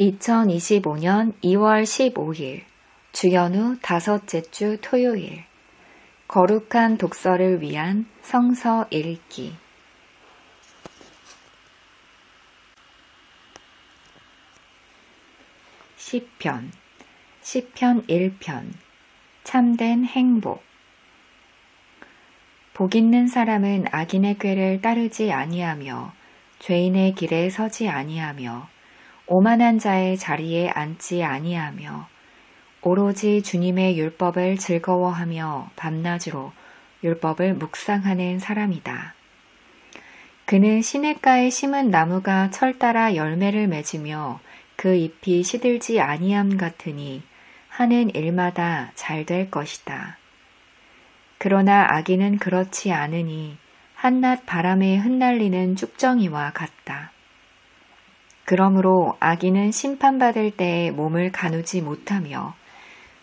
2025년 2월 15일 주연후 다섯째 주 토요일. 거룩한 독서를 위한 성서 읽기. 시편 시편 1편 참된 행복. 복 있는 사람은 악인의 꾀를 따르지 아니하며 죄인의 길에 서지 아니하며 오만한 자의 자리에 앉지 아니하며 오로지 주님의 율법을 즐거워하며 밤낮으로 율법을 묵상하는 사람이다. 그는 시냇가에 심은 나무가 철 따라 열매를 맺으며 그 잎이 시들지 아니함 같으니 하는 일마다 잘 될 것이다. 그러나 악인은 그렇지 않으니 한낮 바람에 흩날리는 쭉정이와 같다. 그러므로 악인은 심판받을 때에 몸을 가누지 못하며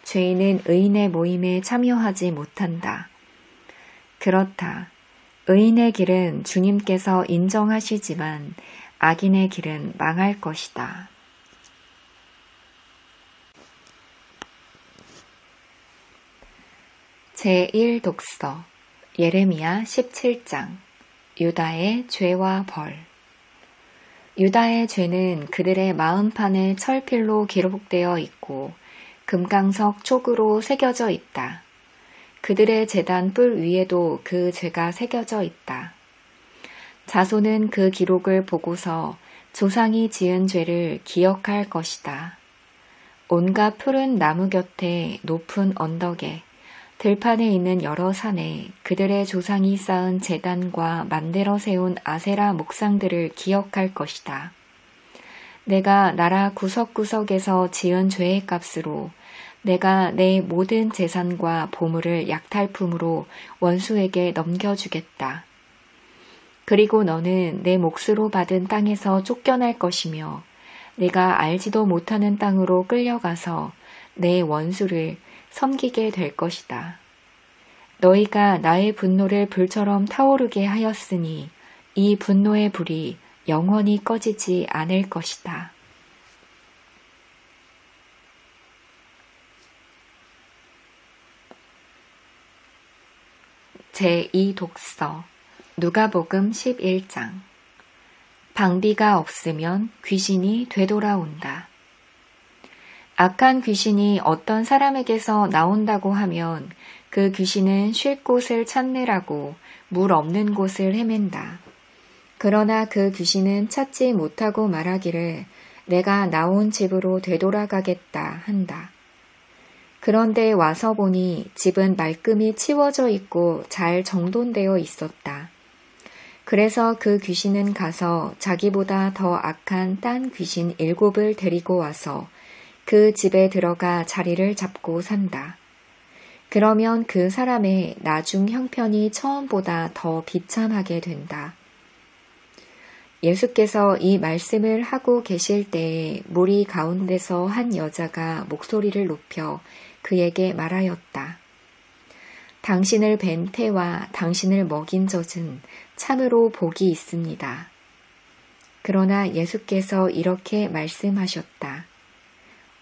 죄인은 의인의 모임에 참여하지 못한다. 그렇다. 의인의 길은 주님께서 인정하시지만 악인의 길은 망할 것이다. 제1독서 예레미야 17장 유다의 죄와 벌 유다의 죄는 그들의 마음판에 철필로 기록되어 있고 금강석 촉으로 새겨져 있다. 그들의 재단 뿔 위에도 그 죄가 새겨져 있다. 자손은 그 기록을 보고서 조상이 지은 죄를 기억할 것이다. 온갖 푸른 나무 곁에 높은 언덕에 들판에 있는 여러 산에 그들의 조상이 쌓은 재단과 만들어 세운 아세라 목상들을 기억할 것이다. 내가 나라 구석구석에서 지은 죄의 값으로 내가 내 모든 재산과 보물을 약탈품으로 원수에게 넘겨주겠다. 그리고 너는 내 몫으로 받은 땅에서 쫓겨날 것이며 내가 알지도 못하는 땅으로 끌려가서 내 원수를 섬기게 될 것이다. 너희가 나의 분노를 불처럼 타오르게 하였으니 이 분노의 불이 영원히 꺼지지 않을 것이다. 제2독서 누가복음 11장 방비가 없으면 귀신이 되돌아온다. 악한 귀신이 어떤 사람에게서 나온다고 하면 그 귀신은 쉴 곳을 찾느라고 물 없는 곳을 헤맨다. 그러나 그 귀신은 찾지 못하고 말하기를 내가 나온 집으로 되돌아가겠다 한다. 그런데 와서 보니 집은 말끔히 치워져 있고 잘 정돈되어 있었다. 그래서 그 귀신은 가서 자기보다 더 악한 딴 귀신 일곱을 데리고 와서 그 집에 들어가 자리를 잡고 산다. 그러면 그 사람의 나중 형편이 처음보다 더 비참하게 된다. 예수께서 이 말씀을 하고 계실 때에 무리 가운데서 한 여자가 목소리를 높여 그에게 말하였다. 당신을 뵌 태와 당신을 먹인 젖은 참으로 복이 있습니다. 그러나 예수께서 이렇게 말씀하셨다.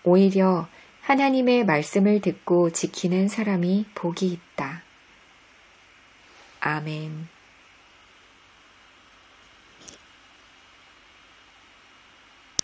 오히려 하나님의 말씀을 듣고 지키는 사람이 복이 있다. 아멘.